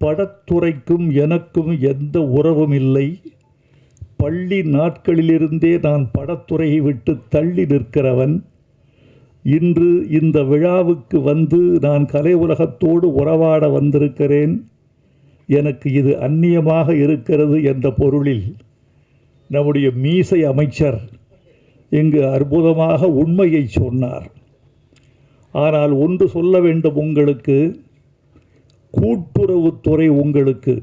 படத்துறைக்கும் எனக்கும் எந்த உறவும் இல்லை. பள்ளி நாட்களிலிருந்தே நான் படத்துறையை விட்டு தள்ளி நிற்கிறவன். இன்று இந்த விழாவுக்கு வந்து நான் கலை உலகத்தோடு உறவாட வந்திருக்கிறேன். எனக்கு இது அந்நியமாக இருக்கிறது என்ற பொருளில். நம்முடைய மீசை அமைச்சர் இங்கு அற்புதமாக உண்மையை சொன்னார். ஆனால் ஒன்று சொல்ல வேண்டும் உங்களுக்கு. கூட்டுறவுத்துறை உங்களுக்கு.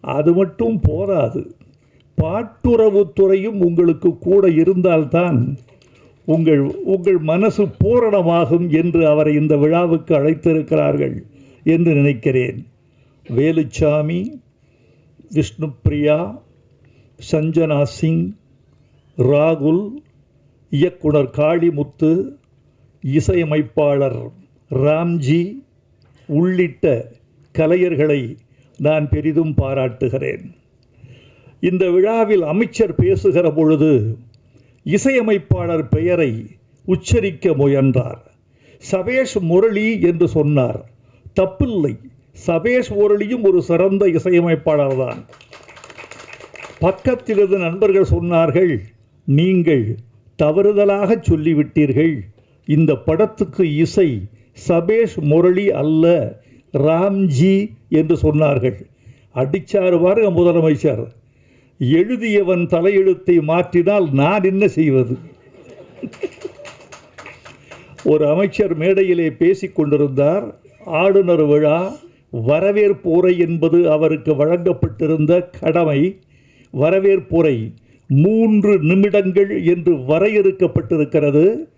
அது மட்டும் போதாது. பாட்டுறவுத்துறையும் உங்களுக்கு கூட இருந்தால்தான் உங்கள் உங்கள் மனசு பூரணமாகும் என்று அவரை இந்த விழாவுக்கு அழைத்திருக்கிறார்கள் என்று நினைக்கிறேன். வேலுச்சாமி விஷ்ணுப்ரியா சஞ்சனா சிங் ராகுல் இயக்குனர் காளிமுத்து இசையமைப்பாளர் ராம்ஜி உள்ளிட்ட கலைஞர்களை நான் பெரிதும் பாராட்டுகிறேன். இந்த விழாவில் அமைச்சர் பேசுகிற பொழுது இசையமைப்பாளர் பெயரை உச்சரிக்க முயன்றார். சபேஷ் முரளி என்று சொன்னார். தப்பில்லை சபேஷ் முரளியும் ஒரு சிறந்த இசையமைப்பாளர் தான். பக்கத்திலிருந்து நண்பர்கள் சொன்னார்கள் நீங்கள் தவறுதலாக சொல்லிவிட்டீர்கள். இந்த படத்துக்கு இசை சபேஷ் முரளி அல்ல ராம்ஜி என்று சொன்னார்கள். அடிச்சாரு பாருங்க முதலமைச்சர். எழுதியவன் தலையெழுத்தை மாற்றினால் நான் என்ன செய்வது? ஒரு அமைச்சர் மேடையிலே பேசிக் கொண்டிருந்தார். ஆளுநர் விழா வரவேற்புரை என்பது அவருக்கு வழங்கப்பட்டிருந்த கடமை. வரவேற்புரை மூன்று நிமிடங்கள் என்று வரையறுக்கப்பட்டிருக்கிறது.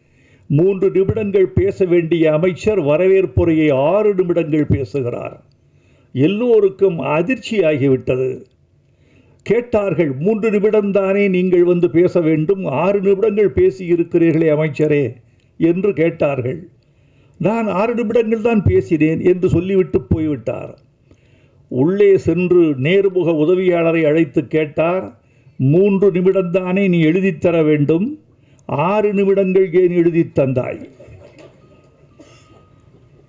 மூன்று நிமிடங்கள் பேச வேண்டிய அமைச்சர் வரவேற்புரையை ஆறு நிமிடங்கள் பேசுகிறார். எல்லோருக்கும் அதிர்ச்சியாகிவிட்டது. கேட்டார்கள் மூன்று நிமிடம்தானே நீங்கள் வந்து பேச வேண்டும்? ஆறு நிமிடங்கள் பேசியிருக்கிறீர்களே அமைச்சரே என்று கேட்டார்கள். நான் ஆறு நிமிடங்கள் தான் பேசினேன் என்று சொல்லிவிட்டு போய்விட்டார். உள்ளே சென்று நேர்முக உதவியாளரை அழைத்து கேட்டார் மூன்று நிமிடம்தானே நீ எழுதித் தர வேண்டும்? ஆறு நிமிடங்கள் ஏன் எழுதித் தந்தாய்?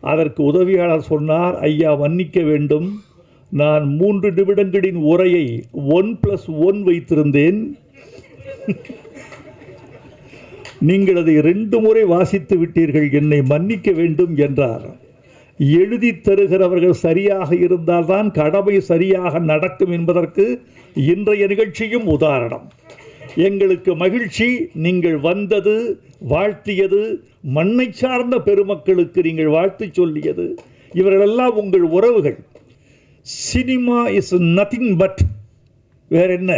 அதற்கு உதவியாளர் சொன்னார் ஐயா மன்னிக்க வேண்டும். நான் மூன்று நிமிடங்களின் உரையை ஒன் பிளஸ் ஒன் வைத்திருந்தேன். நீங்கள் அதை ரெண்டு முறை வாசித்து விட்டீர்கள். என்னை மன்னிக்க வேண்டும் என்றார். எழுதி தருகிறவர்கள் சரியாக இருந்தால்தான் கடமை சரியாக நடக்கும் என்பதற்கு இன்றைய நிகழ்ச்சியும் உதாரணம். எங்களுக்கு மகிழ்ச்சி நீங்கள் வந்தது வாழ்த்தியது மண்ணை சார்ந்த பெருமக்களுக்கு நீங்கள் வாழ்த்து சொல்லியது. இவர்களெல்லாம் உங்கள் உறவுகள். சினிமா இஸ் நத்திங் பட் வேற என்ன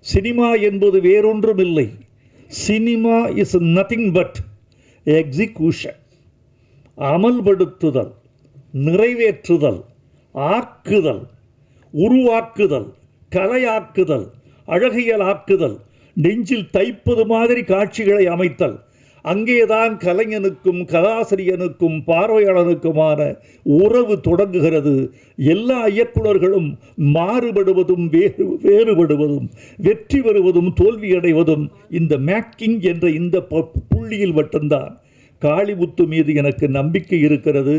சினிமா என்பது வேறொன்றும் இல்லை cinema is nothing but execution அமல்படுத்துதல் நிறைவேற்றுதல் ஆக்குதல் உருவாக்குதல் கலையாக்குதல் அழகியலாக்குதல் நெஞ்சில் தைப்பது மாதிரி காட்சிகளை அமைத்தல். அங்கேதான் கலைஞனுக்கும் கதாசிரியனுக்கும் பார்வையாளனுக்குமான உறவு தொடங்குகிறது. எல்லா இயக்குனர்களும் மாறுபடுவதும் வேறு வேறுபடுவதும் வெற்றி பெறுவதும் தோல்வியடைவதும் இந்த மேக்கிங் என்ற இந்த புள்ளியில் மட்டும்தான். காளிமுத்து மீது எனக்கு நம்பிக்கை இருக்கிறது.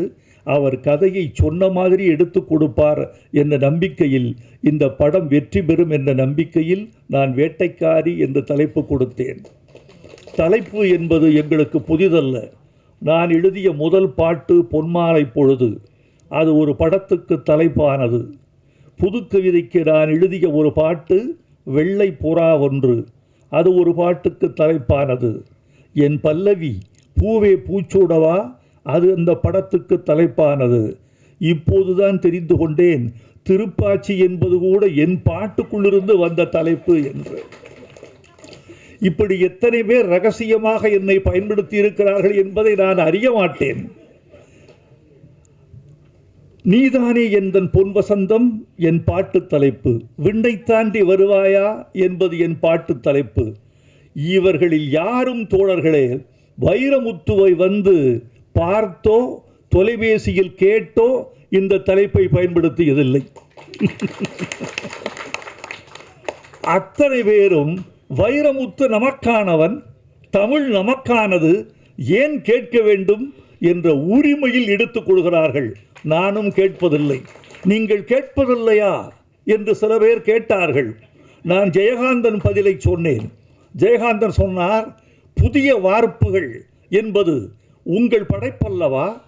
அவர் கதையை சொன்ன மாதிரி எடுத்து கொடுப்பார் என்ற நம்பிக்கையில் இந்த படம் வெற்றி பெறும் என்ற நம்பிக்கையில் நான் வேட்டைக்காரி என்று தலைப்பு கொடுத்தேன். தலைப்பு என்பது எங்களுக்கு புதிதல்ல. நான் எழுதிய முதல் பாட்டு பொன்மாலை பொழுது அது ஒரு படத்துக்கு தலைப்பானது. புது கவிதைக்கு நான் எழுதிய ஒரு பாட்டு வெள்ளை புறா ஒன்று அது ஒரு பாட்டுக்கு தலைப்பானது. என் பல்லவி பூவே பூச்சூடவா? அது அந்த படத்துக்கு தலைப்பானது. இப்போதுதான் தெரிந்து கொண்டேன் திருப்பாச்சி என்பது கூட என் பாட்டுக்குள்ளிருந்து வந்த தலைப்பு என்று. இப்படி எத்தனை பேர் ரகசியமாக என்னை பயன்படுத்தி இருக்கிறார்கள் என்பதை நான் அறிய மாட்டேன். நீதானே எந்தன் பொன் வசந்தம் என் பாட்டு தலைப்பு. விண்ணை தாண்டி வருவாயா என்பது என் பாட்டு தலைப்பு. இவர்களில் யாரும் தோழர்களே வைரமுத்துவை வந்து பார்த்தோ தொலைபேசியில் கேட்டோ இந்த தலைப்பை பயன்படுத்தியதில்லை. அத்தனை பேரும் வைரமுத்து நமக்கானவன் தமிழ் நமக்கானது ஏன் கேட்க வேண்டும் என்ற உரிமையில் எடுத்துக் கொள்கிறார்கள். நானும் கேட்பதில்லை. நீங்கள் கேட்பதில்லையா? என்று சில பேர் கேட்டார்கள். நான் ஜெயகாந்தன் பதிலை சொன்னேன். ஜெயகாந்தன் சொன்னார் புதிய வார்ப்புகள் என்பது உங்கள் படைப்பல்லவா?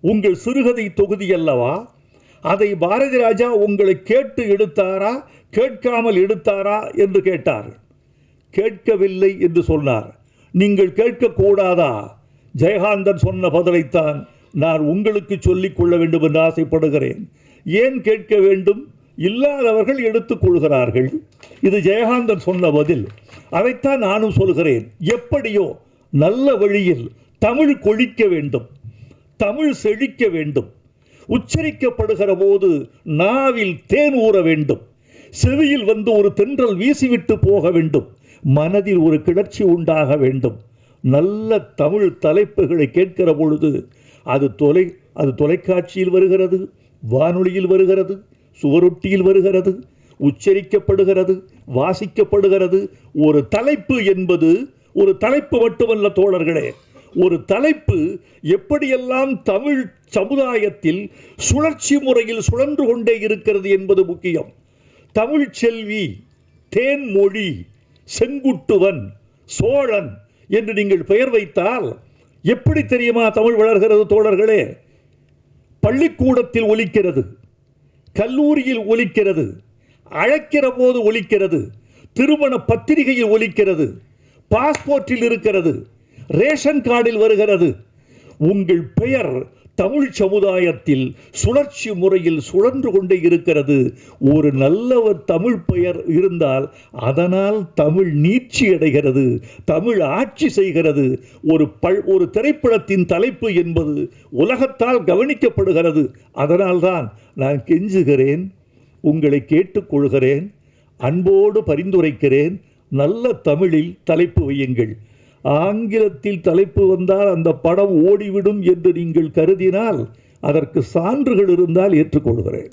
உங்கள் சிறுகதை தொகுதி அல்லவா அதை பாரதி ராஜா உங்களை கேட்டு எடுத்தாரா? கேட்காமல் எடுத்தாரா என்று கேட்டார். கேட்கவில்லை என்று சொன்னார். நீங்கள் கேட்கக்கூடாதா? ஜெயகாந்தன் சொன்ன பதிலைத்தான் நான் உங்களுக்கு சொல்லிக் கொள்ள வேண்டும் என்று ஆசைப்படுகிறேன். ஏன் கேட்க வேண்டும்? இல்லாதவர்கள் எடுத்துக்கொள்கிறார்கள் இது ஜெயகாந்தன் சொன்ன பதில். அதைத்தான் நானும் சொல்கிறேன். எப்படியோ நல்ல வழியில் தமிழ் கொழிக்க வேண்டும் தமிழ் செழிக்க வேண்டும். உச்சரிக்கப்படுகிற போது நாவில் தேன் ஊற வேண்டும். செவியில் வந்து ஒரு தென்றல் வீசிவிட்டு போக வேண்டும். மனதில் ஒரு கிளர்ச்சி உண்டாக வேண்டும். நல்ல தமிழ் தலைப்புகளை கேட்கிற பொழுது அது தொலை அது தொலைக்காட்சியில் வருகிறது வானொலியில் வருகிறது சுவரொட்டியில் வருகிறது உச்சரிக்கப்படுகிறது வாசிக்கப்படுகிறது. ஒரு தலைப்பு என்பது ஒரு தலைப்பு மட்டுமல்ல தோழர்களே. ஒரு தலைப்பு எப்படியெல்லாம் தமிழ் சமுதாயத்தில் சுழற்சி முறையில் சுழன்று கொண்டே இருக்கிறது என்பது முக்கியம். தமிழ் செல்வி தேன்மொழி செங்குட்டுவன் சோழன் என்று நீங்கள் பெயர் வைத்தால் எப்படி தெரியுமா தமிழ் வளர்கிறது தோழர்களே? பள்ளிக்கூடத்தில் ஒலிக்கிறது கல்லூரியில் ஒலிக்கிறது அழைக்கிற போது ஒலிக்கிறது திருமண பத்திரிகையில் ஒலிக்கிறது பாஸ்போர்ட்டில் இருக்கிறது ரேஷன் கார்டில் வருகிறது. உங்கள் பெயர் தமிழ் சமுதாயத்தில் சுழற்சி முறையில் சுழன்று கொண்டே இருக்கிறது. ஒரு நல்ல ஒரு தமிழ் பெயர் இருந்தால் அதனால் தமிழ் நீட்சி அடைகிறது. தமிழ் ஆட்சி செய்கிறது. ஒரு பல் ஒரு திரைப்படத்தின் தலைப்பு என்பது உலகத்தால் கவனிக்கப்படுகிறது. அதனால்தான் நான் கெஞ்சுகிறேன் உங்களை கேட்டுக்கொள்கிறேன் அன்போடு பரிந்துரைக்கிறேன் நல்ல தமிழில் தலைப்பு வையுங்கள். ஆங்கிலத்தில் தலைப்பு வந்தால் அந்த படம் ஓடிவிடும் என்று நீங்கள் கருதினால் அதற்கு சான்றுகள் இருந்தால் ஏற்றுக்கொள்கிறேன்.